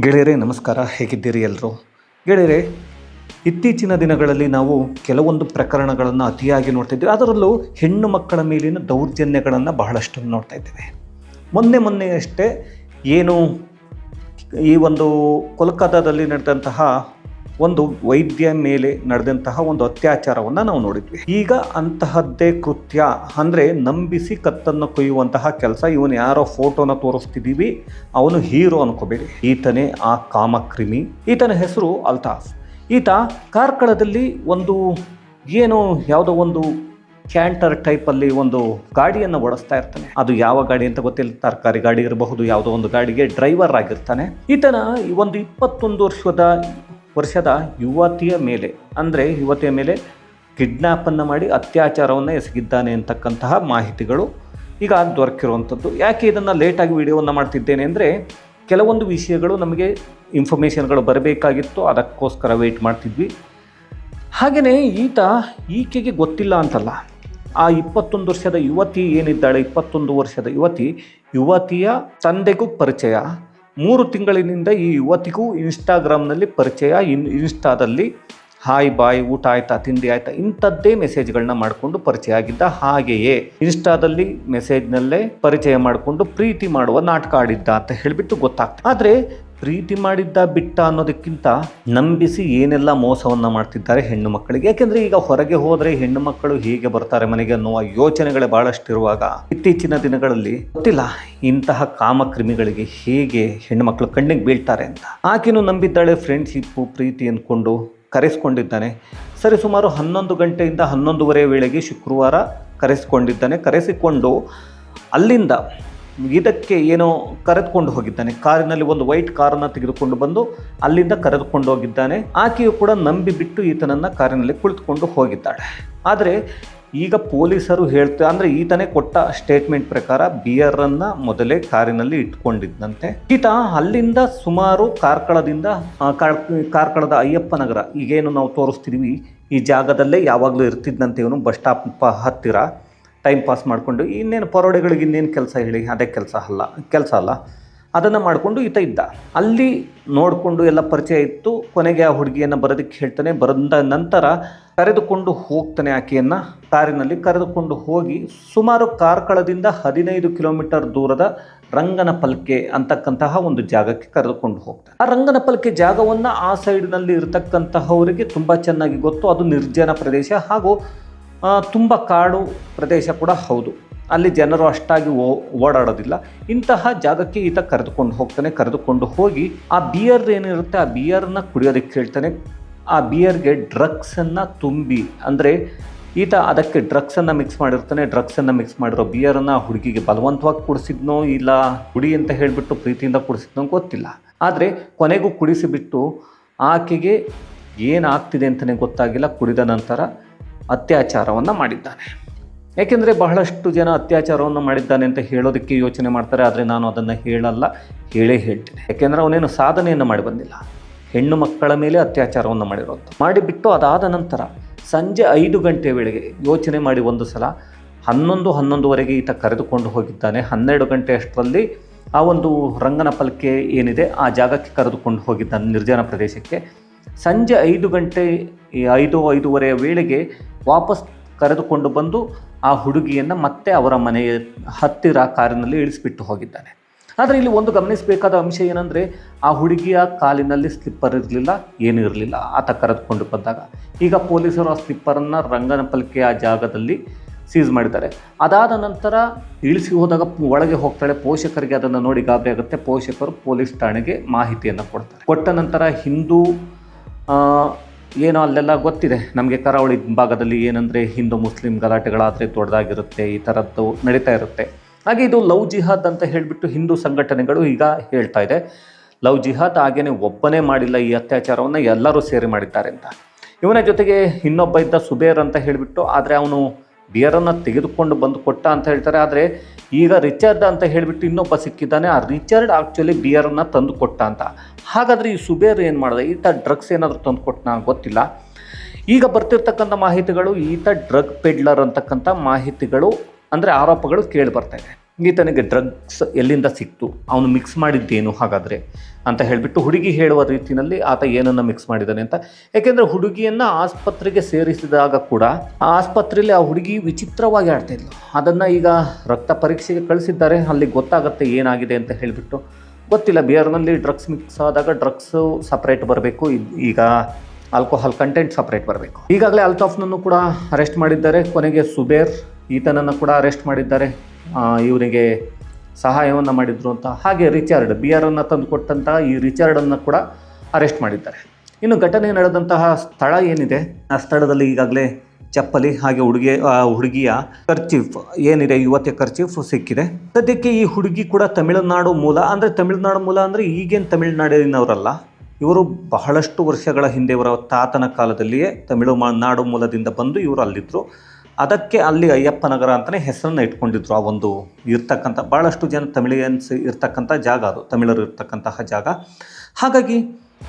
ಗೆಳೆಯರೇ, ನಮಸ್ಕಾರ. ಹೇಗಿದ್ದೀರಿ ಎಲ್ಲರೂ? ಗೆಳೆಯರೇ, ಇತ್ತೀಚಿನ ದಿನಗಳಲ್ಲಿ ನಾವು ಕೆಲವೊಂದು ಪ್ರಕರಣಗಳನ್ನು ಅತಿಯಾಗಿ ನೋಡ್ತಿದ್ದೀವಿ. ಅದರಲ್ಲೂ ಹೆಣ್ಣು ಮಕ್ಕಳ ಮೇಲಿನ ದೌರ್ಜನ್ಯಗಳನ್ನು ಬಹಳಷ್ಟು ನೋಡ್ತಾ ಇದ್ದೇವೆ. ಮೊನ್ನೆ ಮೊನ್ನೆಯಷ್ಟೇ ಏನು ಈ ಒಂದು ಕೋಲ್ಕತ್ತಾದಲ್ಲಿ ನಡೆದಂತಹ ಒಂದು ವೈದ್ಯ ಮೇಲೆ ನಡೆದಂತಹ ಒಂದು ಅತ್ಯಾಚಾರವನ್ನು ನಾವು ನೋಡಿದ್ವಿ. ಈಗ ಅಂತಹದ್ದೇ ಕೃತ್ಯ ಅಂದರೆ ನಂಬಿಸಿ ಕತ್ತನ್ನು ಕೊಯ್ಯುವಂತಹ ಕೆಲಸ ಇವನು ಯಾರೋ ಫೋಟೋನ ತೋರಿಸ್ತಿದ್ದೀವಿ ಅವನು ಹೀರೋ ಅನ್ಕೋಬೇಡಿ. ಈತನೇ ಆ ಕಾಮಕ್ರಿಮಿ. ಈತನ ಹೆಸರು ಅಲ್ತಾಫ್. ಈತ ಕಾರ್ಕಳದಲ್ಲಿ ಒಂದು ಏನು ಯಾವುದೋ ಒಂದು ಕ್ಯಾಂಟರ್ ಟೈಪಲ್ಲಿ ಒಂದು ಗಾಡಿಯನ್ನು ಓಡಿಸ್ತಾ ಇರ್ತಾನೆ. ಅದು ಯಾವ ಗಾಡಿ ಅಂತ ಗೊತ್ತಿಲ್ಲ, ತರಕಾರಿ ಗಾಡಿ ಇರಬಹುದು, ಯಾವುದೋ ಒಂದು ಗಾಡಿಗೆ ಡ್ರೈವರ್ ಆಗಿರ್ತಾನೆ. ಈತನ ಒಂದು ಇಪ್ಪತ್ತೊಂದು ವರ್ಷದ ವರ್ಷದ ಯುವತಿಯ ಮೇಲೆ, ಅಂದರೆ ಯುವತಿಯ ಮೇಲೆ ಕಿಡ್ನಾಪನ್ನು ಮಾಡಿ ಅತ್ಯಾಚಾರವನ್ನು ಎಸಗಿದ್ದಾನೆ ಅಂತಕ್ಕಂತಹ ಮಾಹಿತಿಗಳು ಈಗ ದೊರಕಿರುವಂಥದ್ದು. ಯಾಕೆ ಇದನ್ನು ಲೇಟಾಗಿ ವಿಡಿಯೋವನ್ನು ಮಾಡ್ತಿದ್ದೇನೆ ಅಂದರೆ, ಕೆಲವೊಂದು ವಿಷಯಗಳು ನಮಗೆ ಇನ್ಫಾರ್ಮೇಷನ್ಗಳು ಬರಬೇಕಾಗಿತ್ತು, ಅದಕ್ಕೋಸ್ಕರ ವೆಯ್ಟ್ ಮಾಡ್ತಿದ್ವಿ. ಹಾಗೆಯೇ ಈತ ಈಕೆಗೆ ಗೊತ್ತಿಲ್ಲ ಅಂತಲ್ಲ. ಆ ಇಪ್ಪತ್ತೊಂದು ವರ್ಷದ ಯುವತಿ ಏನಿದ್ದಾಳೆ, ಇಪ್ಪತ್ತೊಂದು ವರ್ಷದ ಯುವತಿ, ಯುವತಿಯ ತಂದೆಗೂ ಪರಿಚಯ. ಮೂರು ತಿಂಗಳಿನಿಂದ ಈ ಯುವತಿಗೂ ಇನ್ಸ್ಟಾಗ್ರಾಮ್ನಲ್ಲಿ ಪರಿಚಯ, ಇನ್, ಇನ್ಸ್ಟಾದಲ್ಲಿ ಹಾಯ್ ಬಾಯ್, ಊಟ ಆಯ್ತಾ, ತಿಂಡಿ ಆಯ್ತಾ, ಇಂಥದ್ದೇ ಮೆಸೇಜ್ಗಳನ್ನ ಮಾಡಿಕೊಂಡು ಪರಿಚಯ ಆಗಿದ್ದ ಹಾಗೆಯೇ ಇನ್ಸ್ಟಾದಲ್ಲಿ ಮೆಸೇಜ್ನಲ್ಲೇ ಪರಿಚಯ ಮಾಡಿಕೊಂಡು ಪ್ರೀತಿ ಮಾಡುವ ನಾಟಕ ಆಡಿದ್ದ ಅಂತ ಹೇಳಿಬಿಟ್ಟು ಗೊತ್ತಾಗ್ತದೆ ಆದರೆ ಪ್ರೀತಿ ಮಾಡಿದ್ದ ಬಿಟ್ಟ ಅನ್ನೋದಕ್ಕಿಂತ ನಂಬಿಸಿ ಏನೆಲ್ಲ ಮೋಸವನ್ನು ಮಾಡ್ತಿದ್ದಾರೆ ಹೆಣ್ಣು ಮಕ್ಕಳಿಗೆ? ಯಾಕೆಂದರೆ ಈಗ ಹೊರಗೆ ಹೋದರೆ ಹೆಣ್ಣು ಮಕ್ಕಳು ಹೇಗೆ ಬರ್ತಾರೆ ಮನೆಗೆ ಅನ್ನುವ ಯೋಚನೆಗಳೇ ಭಾಳಷ್ಟಿರುವಾಗ ಇತ್ತೀಚಿನ ದಿನಗಳಲ್ಲಿ ಗೊತ್ತಿಲ್ಲ ಇಂತಹ ಕಾಮಕ್ರಿಮಿಗಳಿಗೆ ಹೇಗೆ ಹೆಣ್ಣು ಮಕ್ಕಳು ಕಣ್ಣಿಗೆ ಬೀಳ್ತಾರೆ ಅಂತ. ಆಕೆನೂ ನಂಬಿದ್ದಾಳೆ ಫ್ರೆಂಡ್ಶಿಪ್ಪು ಪ್ರೀತಿ ಅಂದ್ಕೊಂಡು ಕರೆಸ್ಕೊಂಡಿದ್ದಾನೆ. ಸರಿ, ಸುಮಾರು ಹನ್ನೊಂದು ಗಂಟೆಯಿಂದ ಹನ್ನೊಂದುವರೆ ವೇಳೆಗೆ ಶುಕ್ರವಾರ ಕರೆಸ್ಕೊಂಡಿದ್ದಾನೆ. ಕರೆಸಿಕೊಂಡು ಅಲ್ಲಿಂದ ಇದಕ್ಕೆ ಏನೋ ಕರೆದುಕೊಂಡು ಹೋಗಿದ್ದಾನೆ. ಕಾರಿನಲ್ಲಿ ಒಂದು ವೈಟ್ ಕಾರನ್ನು ತೆಗೆದುಕೊಂಡು ಬಂದು ಅಲ್ಲಿಂದ ಕರೆದುಕೊಂಡು ಹೋಗಿದ್ದಾನೆ. ಆಕೆಯು ಕೂಡ ನಂಬಿ ಬಿಟ್ಟು ಈತನನ್ನು ಕಾರಿನಲ್ಲಿ ಕುಳಿತುಕೊಂಡು ಹೋಗಿದ್ದಾಳೆ. ಆದರೆ ಈಗ ಪೊಲೀಸರು ಹೇಳ್ತಾ, ಅಂದರೆ ಈತನೇ ಕೊಟ್ಟ ಸ್ಟೇಟ್ಮೆಂಟ್ ಪ್ರಕಾರ ಬಿಯರನ್ನು ಮೊದಲೇ ಕಾರಿನಲ್ಲಿ ಇಟ್ಕೊಂಡಿದ್ದಂತೆ. ಈತ ಅಲ್ಲಿಂದ ಸುಮಾರು ಕಾರ್ಕಳದಿಂದ ಕಾರ್- ಕಾರ್ಕಳದ ಅಯ್ಯಪ್ಪ ನಗರ, ಈಗೇನು ನಾವು ತೋರಿಸ್ತಿದ್ವಿ, ಈ ಜಾಗದಲ್ಲೇ ಯಾವಾಗಲೂ ಇರ್ತಿದ್ದಂತೆ ಇವನು ಬಸ್ ಸ್ಟಾಪ್ ಹತ್ತಿರ. ಟೈಮ್ ಪಾಸ್ ಮಾಡಿಕೊಂಡು ಇನ್ನೇನು ಪರೋಡೆಗಳಿಗೆ ಇನ್ನೇನು ಕೆಲಸ ಹೇಳಿ, ಅದೇ ಕೆಲಸ ಅಲ್ಲ ಕೆಲಸ ಅಲ್ಲ. ಅದನ್ನು ಮಾಡಿಕೊಂಡು ಈತ ಇದ್ದ. ಅಲ್ಲಿ ನೋಡಿಕೊಂಡು ಎಲ್ಲ ಪರಿಚಯ ಇತ್ತು. ಕೊನೆಗೆ ಆ ಹುಡುಗಿಯನ್ನು ಬರೋದಕ್ಕೆ ಹೇಳ್ತಾನೆ. ಬರೆದ ನಂತರ ಕರೆದುಕೊಂಡು ಹೋಗ್ತಾನೆ ಆಕೆಯನ್ನು. ಕಾರಿನಲ್ಲಿ ಕರೆದುಕೊಂಡು ಹೋಗಿ ಸುಮಾರು ಕಾರ್ಕಳದಿಂದ ಹದಿನೈದು ಕಿಲೋಮೀಟರ್ ದೂರದ ರಂಗನಪಲ್ಕೆ ಅಂತಕ್ಕಂತಹ ಒಂದು ಜಾಗಕ್ಕೆ ಕರೆದುಕೊಂಡು ಹೋಗ್ತಾನೆ. ಆ ರಂಗನಪಲ್ಕೆ ಜಾಗವನ್ನು ಆ ಸೈಡ್ನಲ್ಲಿ ಇರತಕ್ಕಂತಹವರಿಗೆ ತುಂಬ ಚೆನ್ನಾಗಿ ಗೊತ್ತು. ಅದು ನಿರ್ಜನ ಪ್ರದೇಶ ಹಾಗೂ ತುಂಬ ಕಾಡು ಪ್ರದೇಶ ಕೂಡ ಹೌದು. ಅಲ್ಲಿ ಜನರು ಅಷ್ಟಾಗಿ ಓ, ಓಡಾಡೋದಿಲ್ಲ. ಇಂತಹ ಜಾಗಕ್ಕೆ ಈತ ಕರೆದುಕೊಂಡು ಹೋಗ್ತಾನೆ, ಕರೆದುಕೊಂಡು ಹೋಗಿ ಆ ಬಿಯರ್ ಏನಿರುತ್ತೆ ಆ ಬಿಯರ್ನ ಕುಡಿಯೋದಕ್ಕೆ ಹೇಳ್ತಾನೆ. ಆ ಬಿಯರ್ಗೆ ಡ್ರಗ್ಸನ್ನು ತುಂಬಿ, ಅಂದರೆ ಈತ ಅದಕ್ಕೆ ಡ್ರಗ್ಸನ್ನು ಮಿಕ್ಸ್ ಮಾಡಿರ್ತಾನೆ. ಡ್ರಗ್ಸನ್ನು ಮಿಕ್ಸ್ ಮಾಡಿರೋ ಬಿಯರನ್ನು ಹುಡುಗಿಗೆ ಬಲವಂತವಾಗಿ ಕುಡಿಸಿದ್ನೋ ಇಲ್ಲ, ಕುಡಿ ಅಂತ ಹೇಳಿಬಿಟ್ಟು ಪ್ರೀತಿಯಿಂದ ಕುಡಿಸಿದ್ನೋ ಗೊತ್ತಿಲ್ಲ. ಆದರೆ ಕೊನೆಗೂ ಕುಡಿಸಿಬಿಟ್ಟು ಆಕೆಗೆ ಏನಾಗ್ತಿದೆ ಅಂತಲೇ ಗೊತ್ತಾಗಿಲ್ಲ. ಕುಡಿದ ನಂತರ ಅತ್ಯಾಚಾರವನ್ನು ಮಾಡಿದ್ದಾನೆ. ಏಕೆಂದರೆ ಬಹಳಷ್ಟು ಜನ ಅತ್ಯಾಚಾರವನ್ನು ಮಾಡಿದ್ದಾನೆ ಅಂತ ಹೇಳೋದಕ್ಕೆ ಯೋಚನೆ ಮಾಡ್ತಾರೆ, ಆದರೆ ನಾನು ಅದನ್ನು ಹೇಳಲ್ಲ, ಹೇಳೇ ಹೇಳ್ತೇನೆ. ಯಾಕೆಂದರೆ ಅವನೇನು ಸಾಧನೆಯನ್ನು ಮಾಡಿ ಬಂದಿಲ್ಲ. ಹೆಣ್ಣು ಮಕ್ಕಳ ಮೇಲೆ ಅತ್ಯಾಚಾರವನ್ನು ಮಾಡಿರೋದು. ಮಾಡಿಬಿಟ್ಟು ಅದಾದ ನಂತರ ಸಂಜೆ ಐದು ಗಂಟೆ ವೇಳೆಗೆ ಯೋಚನೆ ಮಾಡಿ ಒಂದು ಸಲ ಹನ್ನೊಂದು ಹನ್ನೊಂದುವರೆಗೆ ಈತ ಕರೆದುಕೊಂಡು ಹೋಗಿದ್ದಾನೆ. ಹನ್ನೆರಡು ಗಂಟೆ ಅಷ್ಟರಲ್ಲಿ ಆ ಒಂದು ರಂಗನ ಪಲ್ಕೆ ಏನಿದೆ ಆ ಜಾಗಕ್ಕೆ ಕರೆದುಕೊಂಡು ಹೋಗಿದ್ದಾನೆ ನಿರ್ಜನ ಪ್ರದೇಶಕ್ಕೆ. ಸಂಜೆ ಐದು ಗಂಟೆ, ಐದು ಐದೂವರೆಯ ವೇಳೆಗೆ ವಾಪಸ್ ಕರೆದುಕೊಂಡು ಬಂದು ಆ ಹುಡುಗಿಯನ್ನು ಮತ್ತೆ ಅವರ ಮನೆಯ ಹತ್ತಿರ ಕಾರಿನಲ್ಲಿ ಇಳಿಸಿಬಿಟ್ಟು ಹೋಗಿದ್ದಾನೆ. ಆದರೆ ಇಲ್ಲಿ ಒಂದು ಗಮನಿಸಬೇಕಾದ ಅಂಶ ಏನಂದರೆ, ಆ ಹುಡುಗಿಯ ಕಾಲಿನಲ್ಲಿ ಸ್ಲಿಪ್ಪರ್ ಇರಲಿಲ್ಲ, ಏನೂ ಇರಲಿಲ್ಲ. ಆತ ಕರೆದುಕೊಂಡು ಬಂದಾಗ ಈಗ ಪೊಲೀಸರು ಆ ಸ್ಲಿಪ್ಪರನ್ನು ರಂಗನಪಲ್ಕೆ ಆ ಜಾಗದಲ್ಲಿ ಸೀಸ್ ಮಾಡಿದ್ದಾರೆ. ಅದಾದ ನಂತರ ಇಳಿಸಿ ಹೋದಾಗ ಒಳಗೆ ಹೋಗ್ತಾಳೆ. ಪೋಷಕರಿಗೆ ಅದನ್ನು ನೋಡಿ ಗಾಬರಿ ಆಗುತ್ತೆ. ಪೋಷಕರು ಪೊಲೀಸ್ ಠಾಣೆಗೆ ಮಾಹಿತಿಯನ್ನು ಕೊಡ್ತಾರೆ. ಕೊಟ್ಟ ನಂತರ ಹಿಂದೂ ಏನೋ ಅಲ್ಲೆಲ್ಲ ಗೊತ್ತಿದೆ. ನಮಗೆ ಕರಾವಳಿ ಭಾಗದಲ್ಲಿ ಏನಂದರೆ ಹಿಂದೂ ಮುಸ್ಲಿಂ ಗಲಾಟೆಗಳಾದರೆ ದೊಡ್ಡದಾಗಿರುತ್ತೆ, ಈ ಥರದ್ದು ನಡೀತಾ ಇರುತ್ತೆ. ಹಾಗೆ ಇದು ಲವ್ ಜಿಹಾದ್ ಅಂತ ಹೇಳಿಬಿಟ್ಟು ಹಿಂದೂ ಸಂಘಟನೆಗಳು ಈಗ ಹೇಳ್ತಾ ಇದೆ. ಲವ್ ಜಿಹಾದ್ ಹಾಗೇನೆ ಒಬ್ಬನೇ ಮಾಡಿಲ್ಲ ಈ ಅತ್ಯಾಚಾರವನ್ನು ಎಲ್ಲರೂ ಸೇರಿ ಮಾಡಿದ್ದಾರೆ ಅಂತ. ಇವನ ಜೊತೆಗೆ ಇನ್ನೊಬ್ಬ ಇದ್ದ ಸುಬೇರ್ ಅಂತ ಹೇಳಿಬಿಟ್ಟು, ಆದರೆ ಅವನು ಬಿಯರನ್ನು ತೆಗೆದುಕೊಂಡು ಬಂದು ಕೊಟ್ಟ ಅಂತ ಹೇಳ್ತಾರೆ. ಆದರೆ ಈಗ ರಿಚರ್ಡ್ ಅಂತ ಹೇಳಿಬಿಟ್ಟು ಇನ್ನೊಬ್ಬ ಸಿಕ್ಕಿದ್ದಾನೆ. ಆ ರಿಚರ್ಡ್ ಆ್ಯಕ್ಚುಲಿ ಬಿಯರನ್ನು ತಂದು ಕೊಟ್ಟ ಅಂತ. ಹಾಗಾದರೆ ಈ ಸುಬೇರ್ ಏನು ಮಾಡಿದೆ? ಈತ ಡ್ರಗ್ಸ್ ಏನಾದರೂ ತಂದು ಕೊಟ್ಟನ ಗೊತ್ತಿಲ್ಲ. ಈಗ ಬರ್ತಿರ್ತಕ್ಕಂಥ ಮಾಹಿತಿಗಳು ಈತ ಡ್ರಗ್ ಪೆಡ್ಲರ್ ಅಂತಕ್ಕಂಥ ಮಾಹಿತಿಗಳು, ಅಂದರೆ ಆರೋಪಗಳು ಕೇಳಿ ಬರ್ತಾ ಇದೆ. ಈತನಿಗೆ ಡ್ರಗ್ಸ್ ಎಲ್ಲಿಂದ ಸಿಕ್ತು? ಅವನು ಮಿಕ್ಸ್ ಮಾಡಿದ್ದೇನು ಹಾಗಾದರೆ? ಅಂತ ಹೇಳಿಬಿಟ್ಟು ಹುಡುಗಿ ಹೇಳುವ ರೀತಿಯಲ್ಲಿ ಆತ ಏನನ್ನು ಮಿಕ್ಸ್ ಮಾಡಿದ್ದಾನೆ ಅಂತ. ಯಾಕೆಂದರೆ ಹುಡುಗಿಯನ್ನು ಆಸ್ಪತ್ರೆಗೆ ಸೇರಿಸಿದಾಗ ಕೂಡ ಆ ಆಸ್ಪತ್ರೆಯಲ್ಲಿ ಆ ಹುಡುಗಿ ವಿಚಿತ್ರವಾಗಿ ಆಡ್ತಾ ಇದ್ಲು. ಅದನ್ನು ಈಗ ರಕ್ತ ಪರೀಕ್ಷೆಗೆ ಕಳಿಸಿದ್ದಾರೆ. ಅಲ್ಲಿ ಗೊತ್ತಾಗುತ್ತೆ ಏನಾಗಿದೆ ಅಂತ ಹೇಳಿಬಿಟ್ಟು. ಗೊತ್ತಿಲ್ಲ, ಬಿಯರ್ನಲ್ಲಿ ಡ್ರಗ್ಸ್ ಮಿಕ್ಸ್ ಆದಾಗ ಡ್ರಗ್ಸು ಸಪ್ರೇಟ್ ಬರಬೇಕು. ಈಗ ಆಲ್ಕೋಹಾಲ್ ಕಂಟೆಂಟ್ ಸಪ್ರೇಟ್ ಬರಬೇಕು. ಈಗಾಗಲೇ ಅಲ್ತಾಫ್ನನ್ನು ಕೂಡ ಅರೆಸ್ಟ್ ಮಾಡಿದ್ದಾರೆ. ಕೊನೆಗೆ ಸುಬೇರ್ ಈತನನ್ನು ಕೂಡ ಅರೆಸ್ಟ್ ಮಾಡಿದ್ದಾರೆ. ಇವನಿಗೆ ಸಹಾಯವನ್ನು ಮಾಡಿದ್ರು ಅಂತ ಹಾಗೆ ರಿಚಾರ್ಡ್ ಬಿಯರನ್ನು ತಂದು ಕೊಟ್ಟಂತಹ ಈ ರಿಚಾರ್ಡನ್ನು ಕೂಡ ಅರೆಸ್ಟ್ ಮಾಡಿದ್ದಾರೆ. ಇನ್ನು ಘಟನೆ ನಡೆದಂತಹ ಸ್ಥಳ ಏನಿದೆ? ಆ ಸ್ಥಳದಲ್ಲಿ ಈಗಾಗಲೇ ಚಪ್ಪಲಿ ಹಾಗೆ ಹುಡುಗಿ ಹುಡುಗಿಯ ಖರ್ಚೀಫ್ ಏನಿದೆ ಯುವತಿಯ ಖರ್ಚೀಫ್ ಸಿಕ್ಕಿದೆ. ಸದ್ಯಕ್ಕೆ ಈ ಹುಡುಗಿ ಕೂಡ ತಮಿಳುನಾಡು ಮೂಲ, ಅಂದರೆ ತಮಿಳುನಾಡು ಮೂಲ ಅಂದರೆ ಈಗೇನು ತಮಿಳುನಾಡಿನವರಲ್ಲ. ಇವರು ಬಹಳಷ್ಟು ವರ್ಷಗಳ ಹಿಂದೆ, ಇವರ ತಾತನ ಕಾಲದಲ್ಲಿಯೇ ತಮಿಳು ಮಾ- ನಾಡು ಮೂಲದಿಂದ ಬಂದು ಇವರು ಅಲ್ಲಿದ್ದರು ಅದಕ್ಕೆ ಅಲ್ಲಿ ಅಯ್ಯಪ್ಪ ನಗರ ಅಂತಲೇ ಹೆಸರನ್ನು ಇಟ್ಕೊಂಡಿದ್ರು ಆ ಒಂದು ಇರ್ತಕ್ಕಂಥ ಭಾಳಷ್ಟು ಜನ ತಮಿಳಿಯನ್ಸ್ ಇರ್ತಕ್ಕಂಥ ಜಾಗ ಅದು, ತಮಿಳರು ಇರ್ತಕ್ಕಂತಹ ಜಾಗ. ಹಾಗಾಗಿ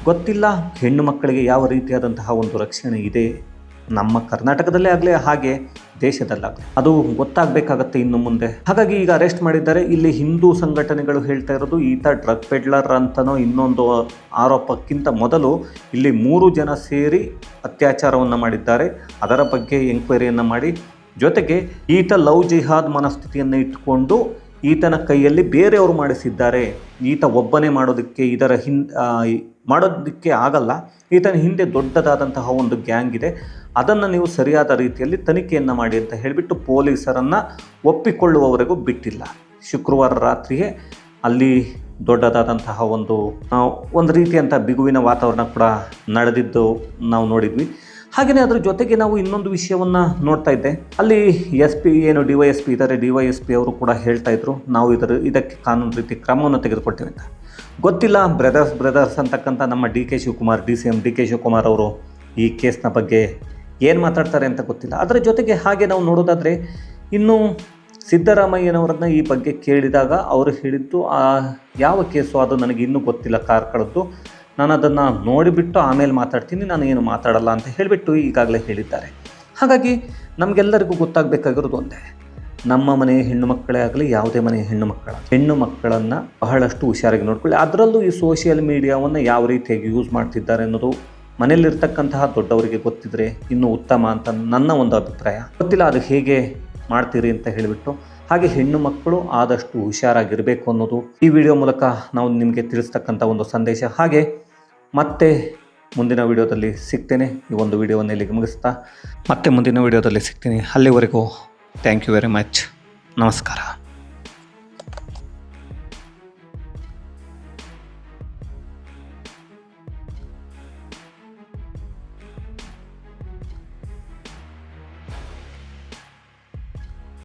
ಗೊತ್ತಿಲ್ಲ ಹೆಣ್ಣು ಮಕ್ಕಳಿಗೆ ಯಾವ ರೀತಿಯಾದಂತಹ ಒಂದು ರಕ್ಷಣೆ ಇದೆ ನಮ್ಮ ಕರ್ನಾಟಕದಲ್ಲೇ ಆಗಲಿ ಹಾಗೆ ದೇಶದಲ್ಲಾಗಲಿ. ಅದು ಗೊತ್ತಾಗಬೇಕಾಗತ್ತೆ ಇನ್ನು ಮುಂದೆ. ಹಾಗಾಗಿ ಈಗ ಅರೆಸ್ಟ್ ಮಾಡಿದ್ದಾರೆ. ಇಲ್ಲಿ ಹಿಂದೂ ಸಂಘಟನೆಗಳು ಹೇಳ್ತಾ ಇರೋದು, ಈತ ಡ್ರಗ್ ಪೆಡ್ಲರ್ ಅಂತನೋ ಇನ್ನೊಂದು ಆರೋಪಕ್ಕಿಂತ ಮೊದಲು ಇಲ್ಲಿ ಮೂರು ಜನ ಸೇರಿ ಅತ್ಯಾಚಾರವನ್ನು ಮಾಡಿದ್ದಾರೆ. ಅದರ ಬಗ್ಗೆ ಎಂಕ್ವೈರಿಯನ್ನು ಮಾಡಿ. ಜೊತೆಗೆ ಈತ ಲವ್ ಜಿಹಾದ್ ಮನಸ್ಥಿತಿಯನ್ನು ಇಟ್ಟುಕೊಂಡು ಈತನ ಕೈಯಲ್ಲಿ ಬೇರೆಯವರು ಮಾಡಿಸಿದ್ದಾರೆ. ಈತ ಒಬ್ಬನೇ ಮಾಡೋದಕ್ಕೆ ಇದರ ಹಿಂದ್ ಮಾಡೋದಕ್ಕೆ ಆಗಲ್ಲ. ಈತನ ಹಿಂದೆ ದೊಡ್ಡದಾದಂತಹ ಒಂದು ಗ್ಯಾಂಗ್ ಇದೆ. ಅದನ್ನು ನೀವು ಸರಿಯಾದ ರೀತಿಯಲ್ಲಿ ತನಿಖೆಯನ್ನು ಮಾಡಿ ಅಂತ ಹೇಳಿಬಿಟ್ಟು ಪೊಲೀಸರನ್ನು ಒಪ್ಪಿಕೊಳ್ಳುವವರೆಗೂ ಬಿಟ್ಟಿಲ್ಲ. ಶುಕ್ರವಾರ ರಾತ್ರಿಯೇ ಅಲ್ಲಿ ದೊಡ್ಡದಾದಂತಹ ಒಂದು ಒಂದು ರೀತಿಯಂಥ ಬಿಗುವಿನ ವಾತಾವರಣ ಕೂಡ ನಡೆದಿದ್ದು ನಾವು ನೋಡಿದ್ವಿ. ಹಾಗೆಯೇ ಅದರ ಜೊತೆಗೆ ನಾವು ಇನ್ನೊಂದು ವಿಷಯವನ್ನು ನೋಡ್ತಾ ಇದ್ದೆ. ಅಲ್ಲಿ ಎಸ್ ಪಿ ಏನು ಡಿ ವೈ ಎಸ್ ಪಿ ಇದ್ದಾರೆ ಡಿ ವೈ ಎಸ್ ಪಿ ಅವರು ಕೂಡ ಹೇಳ್ತಾ ಇದ್ರು, ನಾವು ಇದರ, ಇದಕ್ಕೆ ಕಾನೂನು ರೀತಿ ಕ್ರಮವನ್ನು ತೆಗೆದುಕೊಳ್ತೇವೆ ಅಂತ. ಗೊತ್ತಿಲ್ಲ, ಬ್ರದರ್ಸ್ ಬ್ರದರ್ಸ್ ಅಂತಕ್ಕಂಥ ನಮ್ಮ D K Shivakumar, D C M D K Shivakumar ಅವರು ಈ ಕೇಸ್ನ ಬಗ್ಗೆ ಏನು ಮಾತಾಡ್ತಾರೆ ಅಂತ ಗೊತ್ತಿಲ್ಲ. ಅದರ ಜೊತೆಗೆ ಹಾಗೆ ನಾವು ನೋಡೋದಾದರೆ, ಇನ್ನು ಸಿದ್ದರಾಮಯ್ಯನವರನ್ನ ಈ ಬಗ್ಗೆ ಕೇಳಿದಾಗ ಅವರು ಹೇಳಿದ್ದು, ಆ ಯಾವ ಕೇಸು ಅದು ನನಗೆ ಇನ್ನೂ ಗೊತ್ತಿಲ್ಲ ಕಾರ್ಕಳದ್ದು ನಾನು ಅದನ್ನು ನೋಡಿಬಿಟ್ಟು ಆಮೇಲೆ ಮಾತಾಡ್ತೀನಿ, ನಾನು ಏನು ಮಾತಾಡಲ್ಲ ಅಂತ ಹೇಳಿಬಿಟ್ಟು ಈಗಾಗಲೇ ಹೇಳಿದ್ದಾರೆ. ಹಾಗಾಗಿ ನಮಗೆಲ್ಲರಿಗೂ ಗೊತ್ತಾಗಬೇಕಾಗಿರೋದು ಒಂದೇ, ನಮ್ಮ ಮನೆಯ ಹೆಣ್ಣು ಮಕ್ಕಳೇ ಆಗಲಿ, ಯಾವುದೇ ಮನೆಯ ಹೆಣ್ಣು ಮಕ್ಕಳ, ಹೆಣ್ಣು ಮಕ್ಕಳನ್ನು ಬಹಳಷ್ಟು ಹುಷಾರಾಗಿ ನೋಡ್ಕೊಳ್ಳಿ. ಅದರಲ್ಲೂ ಈ ಸೋಷಿಯಲ್ ಮೀಡಿಯಾವನ್ನು ಯಾವ ರೀತಿಯಾಗಿ ಯೂಸ್ ಮಾಡ್ತಿದ್ದಾರೆ ಅನ್ನೋದು ಮನೆಯಲ್ಲಿರ್ತಕ್ಕಂತಹ ದೊಡ್ಡವರಿಗೆ ಗೊತ್ತಿದ್ರೆ ಇನ್ನೂ ಉತ್ತಮ ಅಂತ ನನ್ನ ಒಂದು ಅಭಿಪ್ರಾಯ. ಗೊತ್ತಿಲ್ಲ ಅದು ಹೇಗೆ ಮಾಡ್ತೀರಿ ಅಂತ ಹೇಳಿಬಿಟ್ಟು, ಹಾಗೆ ಹೆಣ್ಣು ಮಕ್ಕಳು ಆದಷ್ಟು ಹುಷಾರಾಗಿರಬೇಕು ಅನ್ನೋದು ಈ ವಿಡಿಯೋ ಮೂಲಕ ನಾವು ನಿಮಗೆ ತಿಳಿಸ್ತಕ್ಕಂಥ ಒಂದು ಸಂದೇಶ. ಹಾಗೆ ಮತ್ತೆ ಮುಂದಿನ ವಿಡಿಯೋದಲ್ಲಿ ಸಿಗ್ತೇನೆ. ಈ ಒಂದು ವಿಡಿಯೋವನ್ನು ಇಲ್ಲಿಗೆ ಮುಗಿಸ್ತಾ, ಮತ್ತೆ ಮುಂದಿನ ವಿಡಿಯೋದಲ್ಲಿ ಸಿಗ್ತೀನಿ. ಅಲ್ಲಿವರೆಗೂ ಥ್ಯಾಂಕ್ ಯು ವೆರಿ ಮಚ್ ನಮಸ್ಕಾರ.